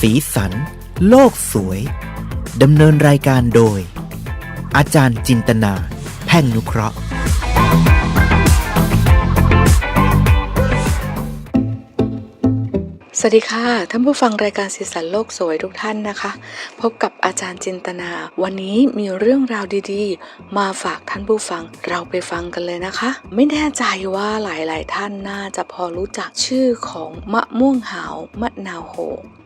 สีสัน โลกสวย ดำเนินรายการโดย อาจารย์จินตนา แพ่งนุเคราะห์ สวัสดีค่ะท่านผู้ฟังรายการสีสันโลกสวยทุกท่านนะคะ พบกับอาจารย์จินตนา วันนี้มีเรื่องราวดีๆ มาฝากท่านผู้ฟังเราไปฟังกันเลยนะคะ ไม่แน่ใจว่าหลายๆ ท่านน่าจะพอรู้จักชื่อของมะม่วงหาวมะนาวโห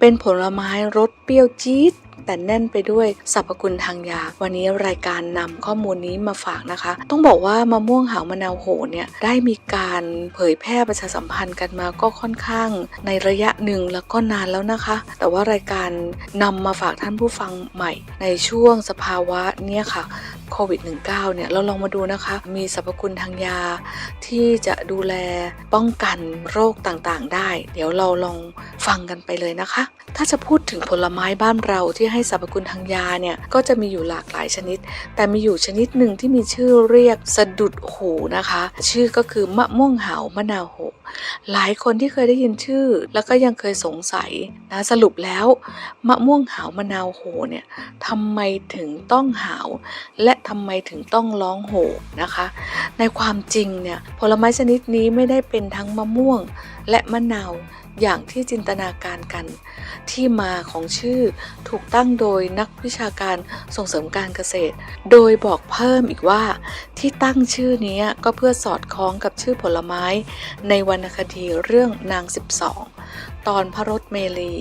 เป็นผลไม้รสเปรี้ยวจี๊ด แต่แน่นไปด้วยสรรพคุณทางยา วันนี้รายการนำข้อมูลนี้มาฝากนะคะ ต้องบอกว่ามะม่วงหาวมะนาวโหเนี่ยได้มีการเผยแพร่ประชาสัมพันธ์กันมาก็ค่อนข้าง ในระยะหนึ่งแล้วก็นานแล้วนะคะ แต่ว่ารายการนำมาฝากท่านผู้ฟังใหม่ ในช่วงสภาวะเนี่ยค่ะ โควิด -19 เนี่ยเราลองมาดูนะคะ มีสรรพคุณทางยาที่จะดูแลป้องกันโรคต่างๆ ได้ เดี๋ยวเราลองฟังกันไปเลยนะคะ ถ้าจะพูดถึงผลไม้บ้านเราที่ให้สรรพคุณทางยาเนี่ยก็จะมีอยู่หลากหลายชนิด แต่มีอยู่ชนิดหนึ่งที่มีชื่อเรียกสะดุดหูนะคะ ชื่อก็คือมะม่วงหาวมะนาวโหหลายคนที่เคยได้ยินชื่อ แล้วก็ยังเคยสงสัยนะสรุปแล้ว มะม่วงหาวมะนาวโหเนี่ยทำไมถึงต้องหาว และทำไมถึงต้องร้องโหนะคะ ในความจริงเนี่ยผลไม้ชนิดนี้ไม่ได้เป็นทั้งมะม่วงและมะนาวอย่างที่จินตนาการกัน ที่มาของชื่อถูกตั้งโดยนักวิชาการส่งเสริมการเกษตร โดยบอกเพิ่มอีกว่าที่ตั้งชื่อนี้ก็เพื่อสอดคล้องกับชื่อผลไม้ ในวรรณคดีเรื่องนาง 12 ตอนพระรถเมลี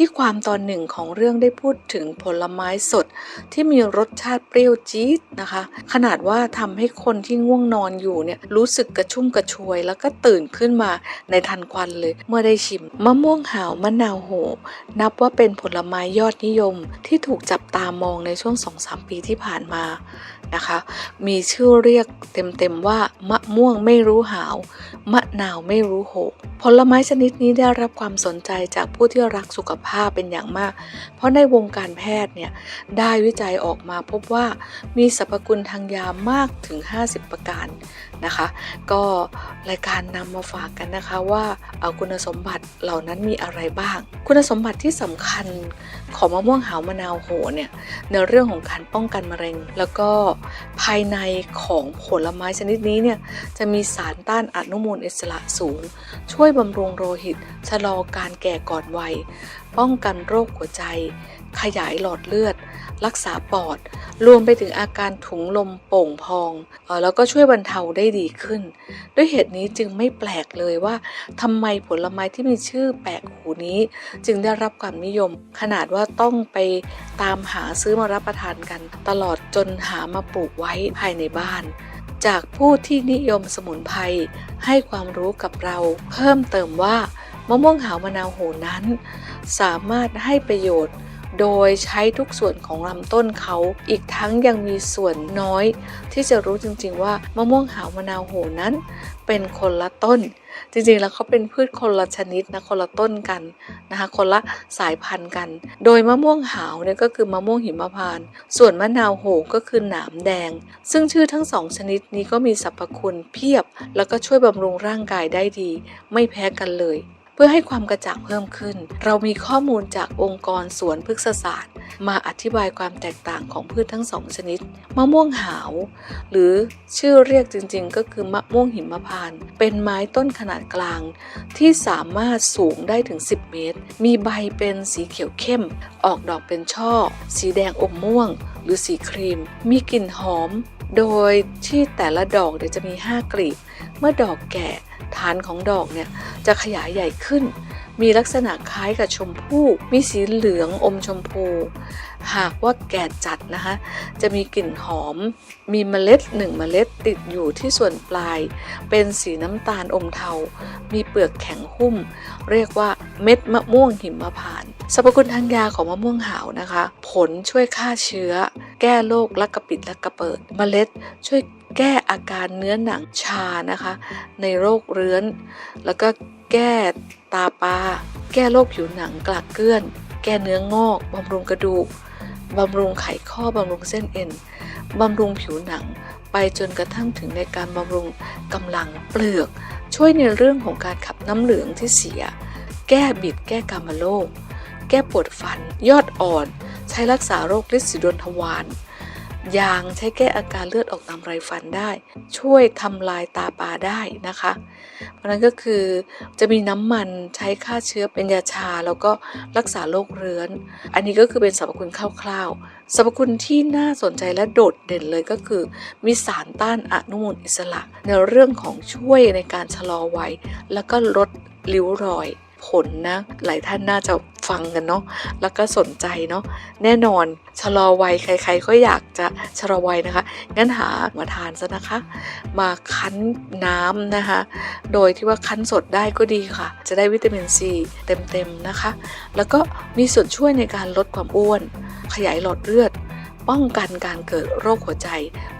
ที่ความตอนหนึ่งของเรื่องได้พูดถึงผลไม้สดที่มีรสชาติเปรี้ยวจี๊ดนะคะ ขนาดว่าทำให้คนที่ง่วงนอนอยู่เนี่ยรู้สึกกระชุ่มกระชวย แล้วก็ตื่นขึ้นมาในทันควันเลย เมื่อได้ชิมมะม่วงหาวมะนาวโห นับว่าเป็นผลไม้ยอดนิยมที่ถูกจับตามองในช่วง 2-3 ปีที่ผ่านมา นะคะ มีชื่อเรียกเต็มๆว่ามะม่วงไม่รู้หาว มะนาวไม่รู้โหผลไม้ชนิดนี้ได้รับความสนใจจากผู้ที่รักสุขภาพเป็นอย่างมาก เพราะในวงการแพทย์เนี่ยได้วิจัยออกมาพบว่ามีสรรพคุณทางยามากถึง 50 ประการ นะคะ ก็รายการนำมาฝากกันนะคะว่าเอาคุณสมบัติเหล่านั้นมีอะไรบ้าง คุณสมบัติที่สำคัญของมะม่วงหาวมะนาวโหเนี่ยในเรื่องของการป้องกันมะเร็ง แล้วก็ภายในของผลไม้ชนิดนี้เนี่ยจะมีสารต้านอนุมูลอิสระสูง ช่วยบำรุงโลหิต ชะลอการแก่ก่อนวัย ป้องกันโรคหัวใจ ขยายหลอดเลือด รักษาปอด รวมไปถึงอาการถุงลมโป่งพองออแล้วก็ช่วยบรรเทาได้ดีขึ้น ด้วยเหตุนี้จึงไม่แปลกเลยว่าทำไมผลไม้ที่มีชื่อแปลกหูนี้ จึงได้รับความนิยม ขนาดว่าต้องไปตามหาซื้อมารับประทานกัน ตลอดจนหามาปลูกไว้ภายในบ้านจากผู้ที่นิยมสมุนไพรให้ความรู้กับเรา เพิ่มเติมว่ามะม่วงหาวมะนาวโหนั้น สามารถให้ประโยชน์ โดยใช้ทุกส่วนของลำต้นเขา อีกทั้งยังมีส่วนน้อย ที่จะรู้จริงๆว่ามะม่วงหาวมะนาวโหนั้น เป็นคนละต้น จริงๆแล้วเขาเป็นพืชคนละชนิดนะคนละต้นกันนะคะคนละสายพันธุ์กัน โดยมะม่วงหาวเนี่ยก็คือมะม่วงหิมพานต์ส่วนมะนาวโหก็คือหนามแดง ซึ่งชื่อทั้งสองชนิดนี้ก็มีสรรพคุณเพียบ แล้วก็ช่วยบำรุงร่างกายได้ดี ไม่แพ้กันเลย พื่อให้ความกระจ่างเพิ่มขึ้น เรามีข้อมูลจากองค์กรสวนพฤกษศาสตร์ มาอธิบายความแตกต่างของพืชทั้งสองชนิด มะม่วงหาว หรือชื่อเรียกจริงๆ ก็คือมะม่วงหิมพานต์เป็นไม้ต้นขนาดกลาง ที่สามารถสูงได้ถึง 10 เมตร มีใบเป็นสีเขียวเข้ม ออกดอกเป็นช่อ สีแดงอมม่วง หรือสีครีม มีกลิ่นหอม โดยที่แต่ละดอกเดี๋ยวจะมี 5 กลีบ เมื่อดอกแก่ฐานของดอกเนี่ยจะขยายใหญ่ขึ้น มีลักษณะคล้ายกับชมพู่ มีสีเหลืองอมชมพู หากว่าแก่จัดนะคะ จะมีกลิ่นหอม มีเมล็ดหนึ่งเมล็ดติดอยู่ที่ส่วนปลาย เป็นสีน้ำตาลอมเทา มีเปลือกแข็งหุ้ม เรียกว่าเม็ดมะม่วงหิมพานต์สรรพคุณทางยาของมะม่วงหาวนะคะ ผลช่วยฆ่าเชื้อ แก้โรคลักกระปิดและกระเปิด เมล็ดช่วย แก้อาการเนื้อหนังชานะคะ ในโรคเรื้อน แล้วก็แก้ตาปลาแก้โรคผิวหนังกลากเกลื่อน แก้เนื้องอกบำรุงกระดูกบำรุงไขข้อบำรุงเส้นเอ็นบำรุงผิวหนังไปจนกระทั่งถึงในการบำรุงกำลังเปลือก ช่วยในเรื่องของการขับน้ำเหลืองที่เสีย แก้บิดแก้กามโรคแก้ปวดฟัน ยอดอ่อน ใช้รักษาโรคลิดสีดวนทวาร ยางใช้แก้อาการเลือดออกตามไรฟันได้ ช่วยทำลายตาปลาได้นะคะ เพราะนั้นก็คือจะมีน้ำมันใช้ฆ่าเชื้อเป็นยาชา แล้วก็รักษาโรคเรื้อน อันนี้ก็คือเป็นสรรพคุณคร่าวๆสรรพคุณที่น่าสนใจและโดดเด่นเลยก็คือ มีสารต้านอนุมูลอิสระ ในเรื่องของช่วยในการชะลอวัยแล้วก็ลดริ้วรอยผลนะหลายท่านน่าจะ ฟังกันเนาะแล้วก็สนใจเนาะแน่นอนชะลอวัยใคร ๆ ก็อยากจะชะลอวัยนะคะ งั้นหามาทานซะนะคะ มาคั้นน้ำนะคะ โดยที่ว่าคั้นสดได้ก็ดีค่ะ จะได้วิตามินซีเต็มๆนะคะ แล้วก็มีส่วนช่วยในการลดความอ้วน ขยายหลอดเลือดป้องกันการเกิดโรคหัวใจ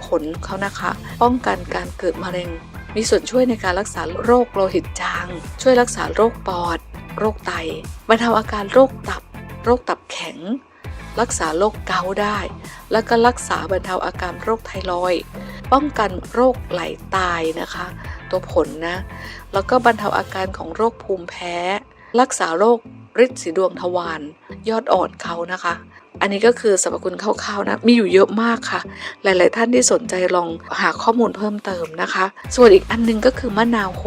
ผลเขานะคะ ป้องกันการเกิดมะเร็ง มีส่วนช่วยในการรักษาโรคโลหิตจาง ช่วยรักษาโรคปอด โรคไตบรรเทาอาการโรคตับ โรคตับแข็ง รักษาโรคเกาต์ได้ แล้วก็รักษาบรรเทาอาการโรคไทรอยป้องกันโรคไหลตายนะคะ ตัวผลนะ แล้วก็บรรเทาอาการของโรคภูมิแพ้ รักษาโรคฤทธิ์สีดวงทวารยอดอ่อนเขานะคะ อันนี้ก็คือสรรพคุณคร่าวๆนะ มีอยู่เยอะมากค่ะ หลายๆท่านที่สนใจลองหาข้อมูลเพิ่มเติมนะคะ ส่วนอีกอันนึงก็คือมะนาวโห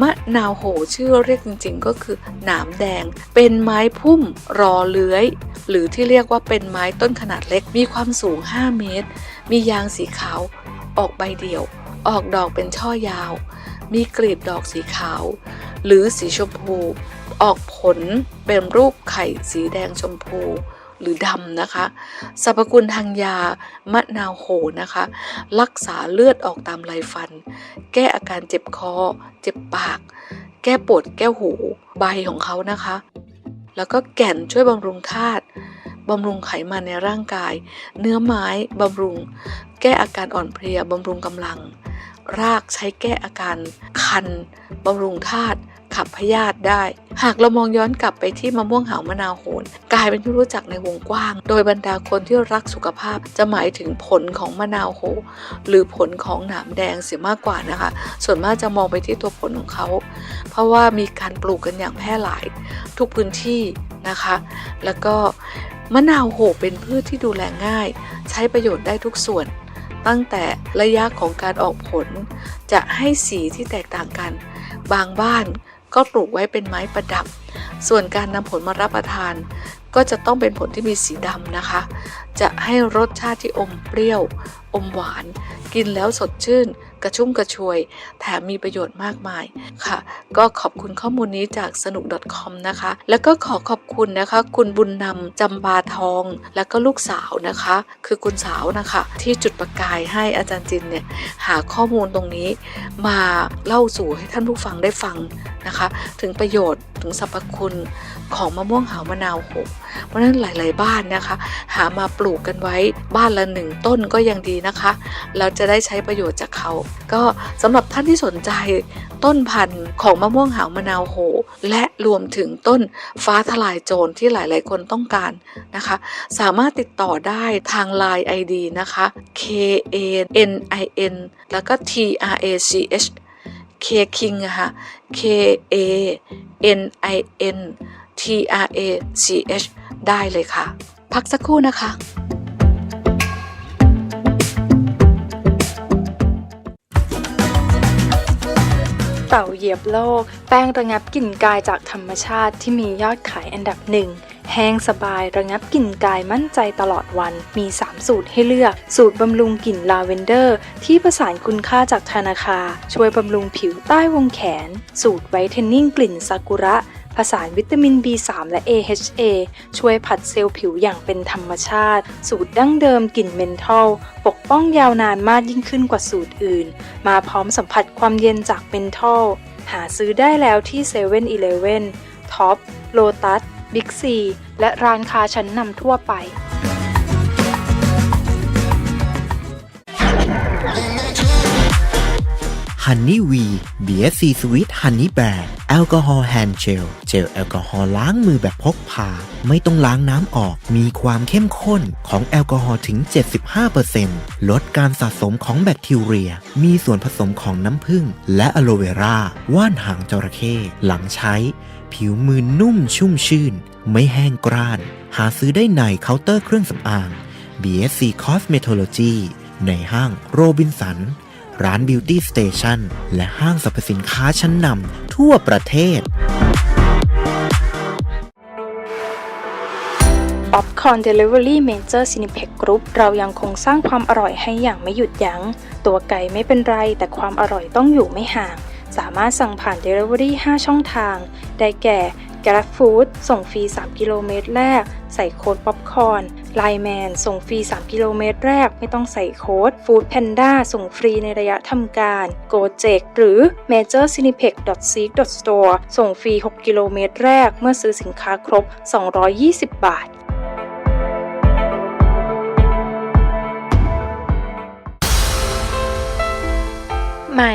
มะนาวโหชื่อเรียกจริงๆ ก็คือหนามแดง เป็นไม้พุ่มรอเลื้อย หรือที่เรียกว่าเป็นไม้ต้นขนาดเล็ก มีความสูง 5 เมตร มียางสีขาว ออกใบเดี่ยว ออกดอกเป็นช่อยาว มีกลีบดอกสีขาว หรือสีชมพู ออกผลเป็นรูปไข่สีแดงชมพู หรือดำนะคะ สรรพคุณทางยามะนาวโหนะคะ รักษาเลือดออกตามไรฟัน แก้อาการเจ็บคอ เจ็บปาก แก้ปวดแก้หู ใบของเขานะคะ แล้วก็แก่นช่วยบำรุงธาตุบำรุงไขมันในร่างกาย เนื้อไม้บำรุง แก้อาการอ่อนเพลียบำรุงกำลัง รากใช้แก้อาการคันบำรุงธาตุขับพยาธิได้ หากเรามองย้อนกลับไปที่มะม่วงหาวมะนาวโหนกลายเป็นที่รู้จักในวงกว้าง โดยบรรดาคนที่รักสุขภาพจะหมายถึงผลของมะนาวโหหรือผลของหนามแดงเสียมากกว่านะคะ ส่วนมากจะมองไปที่ตัวผลของเขา เพราะว่ามีการปลูกกันอย่างแพร่หลาย ทุกพื้นที่นะคะ แล้วก็มะนาวโหเป็นพืชที่ดูแลง่าย ใช้ประโยชน์ได้ทุกส่วน ตั้งแต่ระยะของการออกผล จะให้สีที่แตกต่างกัน บางบ้านก็ปลูกไว้เป็นไม้ประดับ ส่วนการนำผลมารับประทาน ก็จะต้องเป็นผลที่มีสีดำนะคะ จะให้รสชาติที่อมเปรี้ยว อมหวาน กินแล้วสดชื่น กระชุ่มกระชวย แถมมีประโยชน์มากมายค่ะ ก็ขอบคุณข้อมูลนี้จากสนุก .com นะคะ แล้วก็ขอขอบคุณนะคะ คุณบุญนำจำปาทอง แล้วก็ลูกสาวนะคะ คือคุณสาวนะคะ ที่จุดประกายให้อาจารย์จินเนี่ยหาข้อมูลตรงนี้ มาเล่าสู่ให้ท่านผู้ฟังได้ฟังนะคะ ถึงประโยชน์ถึงสรรพคุณ ของมะม่วงหาวมะนาวโหเพราะฉะนั้นหลาย ๆ บ้านนะคะ หามาปลูกกันไว้บ้านละหนึ่งต้นก็ยังดีนะคะ เราจะได้ใช้ประโยชน์จากเขา ก็สำหรับท่านที่สนใจต้นพันธุ์ของมะม่วงหาวมะนาวโห และรวมถึงต้นฟ้าทลายโจรที่หลายๆ คนต้องการนะคะ สามารถติดต่อได้ทาง Line ID นะคะ K A N I N แล้วก็ T R A C H K King อะค่ะ K A N I N T R A C H ได้เลยค่ะ พักสักครู่นะคะ เต่าเหยียบโลก แป้งระงับกลิ่นกายจากธรรมชาติที่มียอดขายอันดับหนึ่งแห้งสบายระงับกลิ่นกายมั่นใจตลอดวันมี 3 สูตรให้เลือก สูตรบำรุงกลิ่นลาเวนเดอร์ ที่ประสานคุณค่าจากธนาคารช่วยบำรุงผิวใต้วงแขน สูตรไวท์เทนนิ่งกลิ่นซากุระ ผสานวิตามิน B3 และ AHA ช่วยผัดเซลล์ผิวอย่างเป็นธรรมชาติ สูตรดั้งเดิมกลิ่นเมนทอล ปกป้องยาวนานมากยิ่งขึ้นกว่าสูตรอื่น มาพร้อมสัมผัสความเย็นจากเมนทอล หาซื้อได้แล้วที่7 e เ e ่ e อเท็อปโลตัสบิ๊กซีและร้านค้าชั้นนำทั่วไป ฮันนี่วีเบียร์ซีสวิตฮันนี่แบรนด์แอลกอฮอล์แฮนด์เจลเจลแอลกอฮอล์ล้างมือแบบพกพา ไม่ต้องล้างน้ำออก มีความเข้มข้นของแอลกอฮอล์ถึง 75%ลดการสะสมของแบคทีเรีย มีส่วนผสมของน้ำผึ้งและอะโลเวราว่านหางจระเข้หลังใช้ ผิวมือนุ่มชุ่มชื่น ไม่แห้งกร้าน หาซื้อได้ในเคาน์เตอร์เครื่องสำอาง BSC Cosmetology ในห้างโรบินสัน ร้าน Beauty Station และห้างสรรพสินค้าชั้นนำทั่วประเทศ ป๊อปคอร์นเดลิเวอรี่เมเจอร์ซินิเพ็กกรุ๊ปเรายังคงสร้างความอร่อยให้อย่างไม่หยุดยัง้ง ตัวไก่ไม่เป็นไร แต่ความอร่อยต้องอยู่ไม่ห่าง สามารถสั่งผ่าน Delivery 5 ช่องทาง ได้แก่ Grab Food ส่งฟรี 3 กิโลเมตรแรก ใส่โค้ดป๊อปคอร์น ไลแมนส่งฟรี 3 กิโลเมตรแรกไม่ต้องใส่โค้ด Food Panda ส่งฟรีในระยะทำการ Gojek หรือ Major c i n e p e x Seek Store ส่งฟรี 6 กิโลเมตรแรกเมื่อซื้อสินค้าครบ 220 บาทใหม่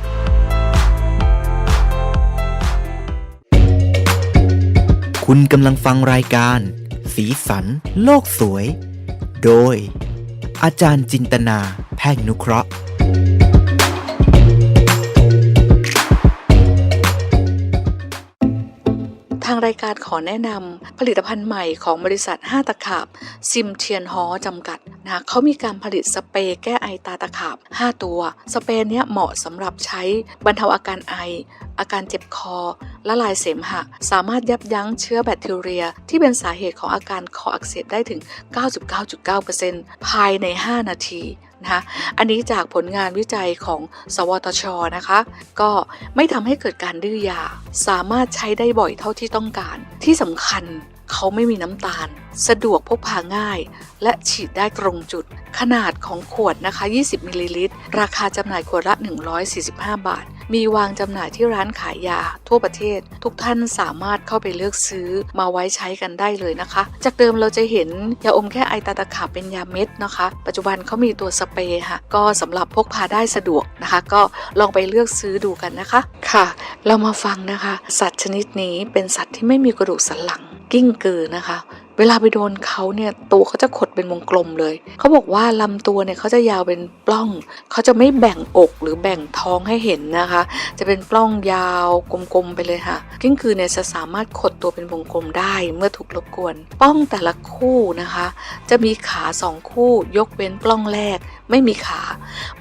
คุณกำลังฟังรายการ สีสัน โลกสวย โดย อาจารย์จินตนาแพ่งนุเคราะห์ายการขอแนะนำผลิตภัณฑ์ใหม่ของบริษัท 5 ตะขาบ ซิมเทียนฮอจำกัดนะเขามีการผลิตสเปรย์แก้ไอตาตะขาบ 5 ตัว สเปรย์เนี้ยเหมาะสำหรับใช้บรรเทาอาการไอ อาการเจ็บคอละลายเสมหะ สามารถยับยั้งเชื้อแบคทีเรีย ที่เป็นสาเหตุของอาการคออักเสบได้ถึง 99.9%ภายใน 5 นาที นะคะอันนี้จากผลงานวิจัยของ สวทชนะคะ ก็ไม่ทำให้เกิดการดื้อยา สามารถใช้ได้บ่อยเท่าที่ต้องการ ที่สำคัญเขาไม่มีน้ำตาล สะดวกพกพาง่าย และฉีดได้ตรงจุด ขนาดของขวดนะคะ 20 มิลลิลิตร ราคาจำหน่ายขวดละ 145 บาท มีวางจำหน่ายที่ร้านขายยาทั่วประเทศ ทุกท่านสามารถเข้าไปเลือกซื้อมาไว้ใช้กันได้เลยนะคะ จากเดิมเราจะเห็นยาอมแค่ไอตาตะขาบเป็นยาเม็ดนะคะ ปัจจุบันเขามีตัวสเปรย์ค่ะก็สำหรับพกพาได้สะดวกนะคะ ก็ลองไปเลือกซื้อดูกันนะคะค่ะ เรามาฟังนะคะ สัตว์ชนิดนี้เป็นสัตว์ที่ไม่มีกระดูกสันหลังกิ้งกือนะคะ เวลาไปโดนเขาเนี่ยตัวเขาจะขดเป็นวงกลมเลย เขาบอกว่าลำตัวเนี่ยเขาจะยาวเป็นปล้อง เขาจะไม่แบ่งอกหรือแบ่งท้องให้เห็นนะคะ จะเป็นปล้องยาวกลมๆไปเลยค่ะกิ้งกือเนี่ยจะสามารถขดตัวเป็นวงกลมได้เมื่อถูกรบกวน ปล้องแต่ละคู่นะคะ จะมีขาสองคู่ยกเว้นปล้องแรกไม่มีขา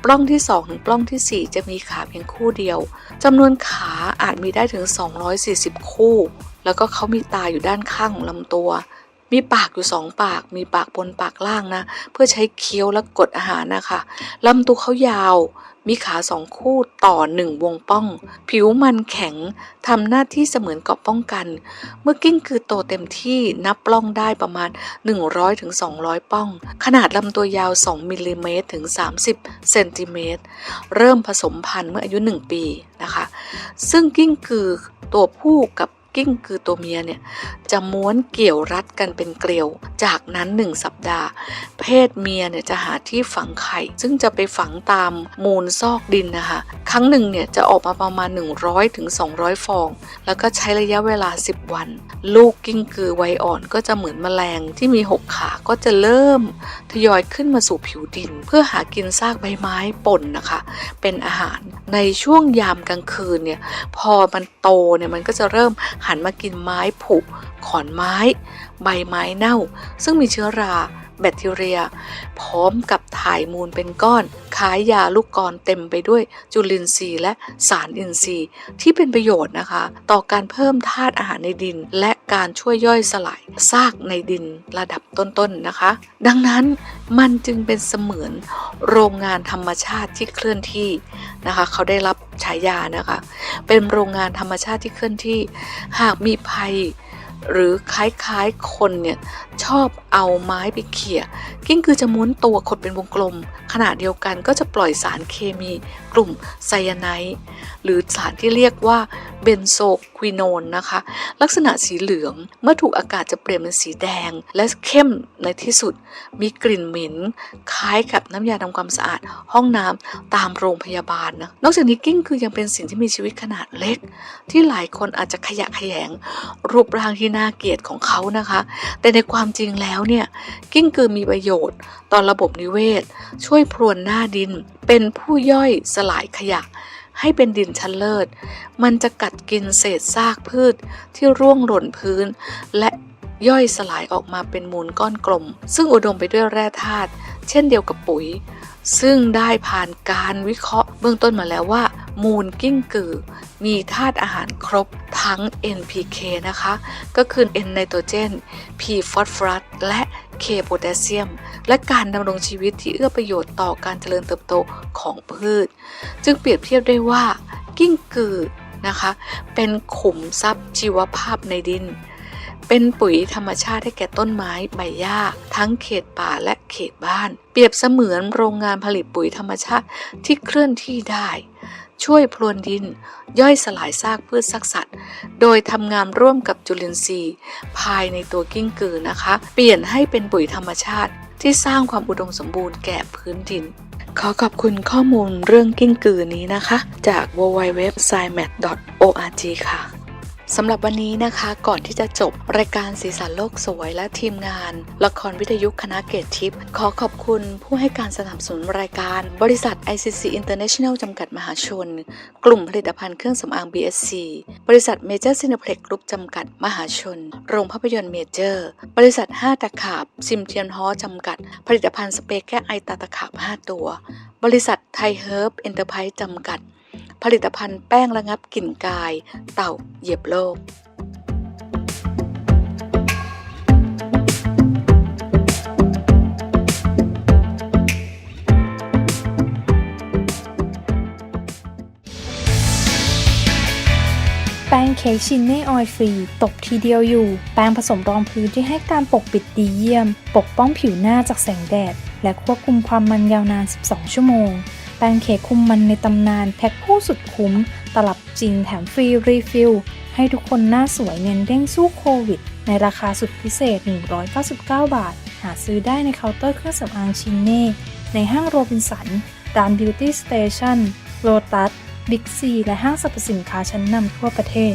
ปล้องที่2ถึงปล้องทีสี่4 จะมีขาเพียงคู่เดียวจำนวนขาอาจมีได้ถึง 240 คู่ แล้วก็เขามีตาอยู่ด้านข้างของลำตัว มีปากอยู่สองปาก มีปากบนปากล่างนะ เพื่อใช้เคี้ยวและกดอาหารนะคะลำตัวเขายาว มีขาสองคู่ต่อหนึ่งวงป้อง ผิวมันแข็งทำหน้าที่เสมือนเกราะป้องกัน เมื่อกิ้งคือโตเต็มที่นับปล้องได้ประมาณ 100ถึงป้อง ขนาดลำตัวยาว 2มิลลิเมตรถึง 30เซนติเมตรเริ่มผสมพันธุ์เมื่ออายุ 1 ปีนะคะ ซึ่งกิ้งคือตัวผู้กับ กิ้งคือตัวเมียเนี่ยจะม้วนเกี่ยวรัดกันเป็นเกลียว จากนั้น 1 สัปดาห์ เพศเมียเนี่ยจะหาที่ฝังไข่ ซึ่งจะไปฝังตามมูลซอกดินนะคะ ครั้งหนึ่งเนี่ยจะออกมาประมาณ 100ถึง200 ฟอง แล้วก็ใช้ระยะเวลา 10 วัน ลูกกิ้งกือวัยอ่อนก็จะเหมือนแมลงที่มี 6 ขาก็จะเริ่มทยอยขึ้นมาสู่ผิวดิน เพื่อหากินซากใบไม้ป่นนะคะ เป็นอาหารในช่วงยามกลางคืนเนี่ยพอมันโตเนี่ยมันก็จะเริ่มหันมากินไม้ผุขอนไม้ ใบไม้เน่า ซึ่งมีเชื้อรา แบคทีเรีย พร้อมกับถ่ายมูลเป็นก้อนคล้ายยาลูกกรเต็มไปด้วยจุลินทรีย์และสารอินทรีย์ ที่เป็นประโยชน์นะคะ ต่อการเพิ่มธาตุอาหารในดิน และการช่วยย่อยสลายซากในดินระดับต้นๆนะคะ ดังนั้นมันจึงเป็นเสมือนโรงงานธรรมชาติที่เคลื่อนที่นะคะ เขาได้รับฉายานะคะ เป็นโรงงานธรรมชาติที่เคลื่อนที่ หากมีภัย หรือคล้ายๆคนเนี่ยชอบเอาไม้ไปเขี่ยกิ้งคือจะม้วนตัวขดเป็นวงกลมขณะเดียวกันก็จะปล่อยสารเคมีกลุ่มไซยาไนด์หรือสารที่เรียกว่าเบนโซควินอนนะคะ ลักษณะสีเหลืองเมื่อถูกอากาศจะเปลี่ยนเป็นสีแดง และเข้มในที่สุด มีกลิ่นเหม็นคล้ายกับน้ำยาทำความสะอาด ห้องน้ำตามโรงพยาบาลนะนอกจากนี้กิ้งคือยังเป็นสิ่งที่มีชีวิตขนาดเล็ก ที่หลายคนอาจจะขยะแขยงรูปร่างที่น่าเกลียดของเขานะคะ แต่ในความจริงแล้วเนี่ยกิ้งกือมีประโยชน์ต่อระบบนิเวศ ช่วยพรวนหน้าดิน เป็นผู้ย่อยสลายขยะ ให้เป็นดินชั้นเลิศ มันจะกัดกินเศษซากพืชที่ร่วงหล่นพื้น และย่อยสลายออกมาเป็นมูลก้อนกลม ซึ่งอุดมไปด้วยแร่ธาตุเช่นเดียวกับปุ๋ย ซึ่งได้ผ่านการวิเคราะห์เบื้องต้นมาแล้วว่า มูลกิ้งกือ มีธาตุอาหารครบทั้ง NPK นะคะ ก็คือ N ไนโตรเจน P ฟอสฟอรัสและ K โพแทสเซียม และการดำรงชีวิตที่เอื้อประโยชน์ต่อการเจริญเติบโตของพืช จึงเปรียบเทียบได้ว่ากิ้งกือนะคะ เป็นขุมทรัพย์ชีวภาพในดิน เป็นปุ๋ยธรรมชาติให้แก่ต้นไม้ใบหญ้า ทั้งเขตป่าและเขตบ้าน เปรียบเสมือนโรงงานผลิตปุ๋ยธรรมชาติที่เคลื่อนที่ได้ ช่วยพรวนดิน ย่อยสลายซากพืชซักสัตว์ โดยทำงานร่วมกับจุลินทรีย์ ภายในตัวกิ้งกือนะคะ เปลี่ยนให้เป็นปุ๋ยธรรมชาติที่สร้างความอุดมสมบูรณ์แก่พื้นดิน ขอขอบคุณข้อมูลเรื่องกิ้งกือนี้นะคะ จาก w w w s i m a t org ค่ะ สำหรับวันนี้นะคะ ก่อนที่จะจบรายการสีสันโลกสวยและทีมงาน ละครวิทยุคณะเกตทิพย์ขอขอบคุณผู้ให้การสนับสนุนรายการ บริษัท ICC International จำกัดมหาชน กลุ่มผลิตภัณฑ์เครื่องสำอาง BSC บริษัทเมเจอร์ซินเ p ล็กกรุ๊ปจำกัดมหาชน โรงภาพยนตร์เมเจอร์ บริษัท 5ตะขาบซิมเทียนฮอจำกัด ผลิตภัณฑ์สเปรย์แก้ไอตาตะขาบ 5 ตัว บริษัทไทยเฮิร์บเอ็นเตอร์ไพรส์จำกัด ผลิตภัณฑ์แป้งระงับกลิ่นกาย เต่าเหยียบโลกแป้งเค้กชินเน่ออยฟรีตบทีเดียวอยู่ แป้งผสมรองพื้นที่ให้การปกปิดดีเยี่ยม ปกป้องผิวหน้าจากแสงแดด และควบคุมความมันยาวนาน 12 ชั่วโมง แป้งเค้กคุมมันในตำนานแพ็คคู่สุดคุ้ม ตลับจริงแถมฟรีรีฟิล ให้ทุกคนหน้าสวยเน้นเด้งสู้โควิด ในราคาสุดพิเศษ 199 บาท หาซื้อได้ในเคาน์เตอร์เครื่องสำอางชินเน่ ในห้างโรบินสันร้าน Beauty Station โ o ตัสบิ๊กซี และห้างสรรพสินค้าชั้นนำทั่วประเทศ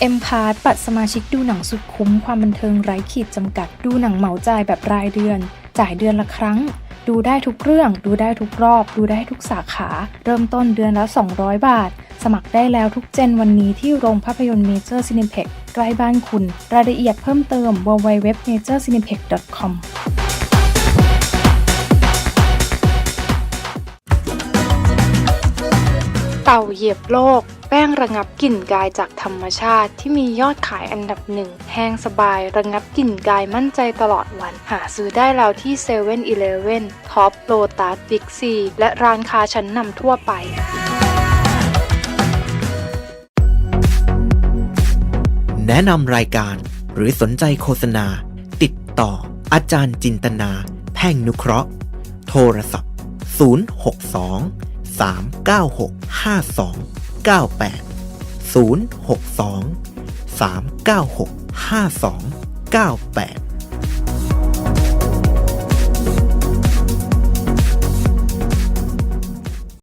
เอ็มพาร์บัตรสมาชิกดูหนังสุดคุ้มความบันเทิงไร้ขีดจำกัด ดูหนังเหมาจ่ายแบบรายเดือน จ่ายเดือนละครั้ง ดูได้ทุกเรื่อง ดูได้ทุกรอบ ดูได้ทุกสาขา เริ่มต้นเดือนละ 200 บาท สมัครได้แล้วทุกเจนวันนี้ที่โรงภาพยนตร์เมเจอร์ซินิเพ็กใกล้บ้านคุณ รายละเอียดเพิ่มเติม www.majorcineplex.com เต่าเหยียบโลก แป้งระงับกลิ่นกายจากธรรมชาติ ที่มียอดขายอันดับหนึ่งแห้งสบายระงับกลิ่นกายมั่นใจตลอดวัน หาซื้อได้แล้วที่7 e เ e ่ e อีเลเว่นท็อปโลตัสบิ๊กซีและร้านค้าชั้นนำทั่วไปแนะนำรายการหรือสนใจโฆษณา ติดต่ออาจารย์จินตนา แพ่งนุเคราะห์ โทรศัพท์ 062 396 5298 062 396 5298